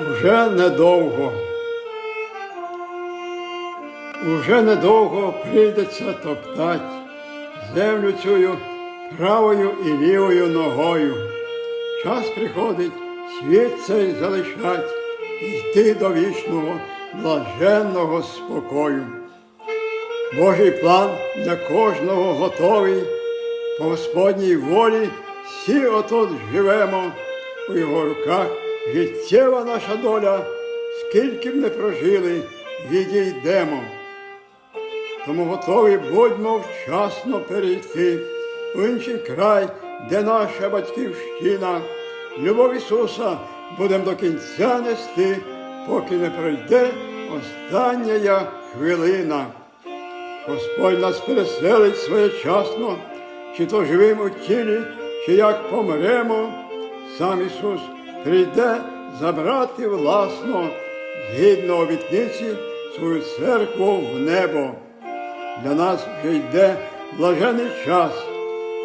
Уже недовго. Уже недовго прийдеться топтать землю цю правою і лівою ногою. Час приходить світ цей залишать і йти до вічного блаженного спокою. Божий план для кожного готовий, по Господній волі всі отут живемо, у його руках життєва наша доля, скільки б не прожили, відійдемо. Тому готові будьмо вчасно перейти в інший край, де наша батьківщина. Любов Ісуса будемо до кінця нести, поки не пройде остання хвилина. Господь нас переселить своєчасно, чи то живим у тілі, чи як помремо, сам Ісус прийде забрати власно, згідно обітниці, свою церкву в небо. Для нас вже йде блажений час.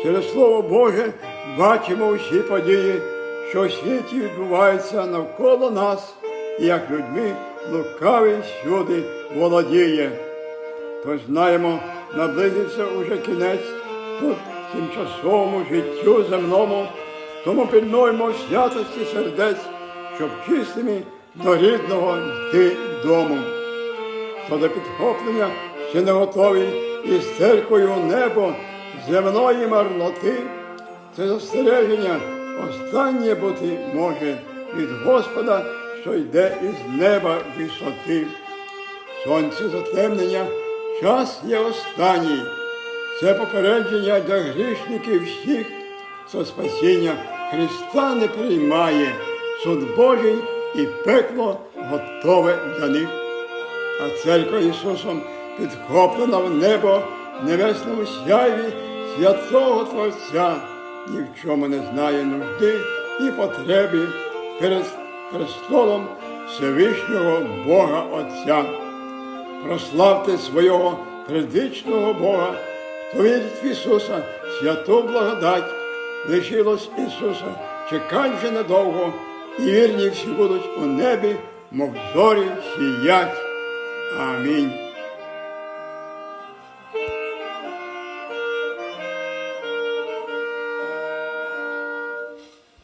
Через Слово Боже бачимо всі події, що у світі відбуваються навколо нас, і як людьми лукавий всюди володіє. Тож знаємо, наблизився уже кінець тут тимчасовому життю земному, тому пильнуємо святості сердець, щоб чистими до рідного йти дому. Хто до підхоплення ще не готовий із церквою небо земної марноти, це застереження останнє бути може від Господа, що йде із неба висоти. Сонце затемнення, час є останній. Це попередження для грішників всіх, хто спасіння Христа не приймає, суд Божий і пекло готове для них. А церква Ісусом підхоплена в небо в небесному сяйві святого Творця, ні в чому не знає нужди і потреби перед престолом Всевишнього Бога Отця. Прославте свого предвічного Бога, хто вірить в Ісуса, святу благодать, лишилось Ісуса, чекань вже недовго, і вірні всі будуть у небі, мов зорі сіять. Амінь.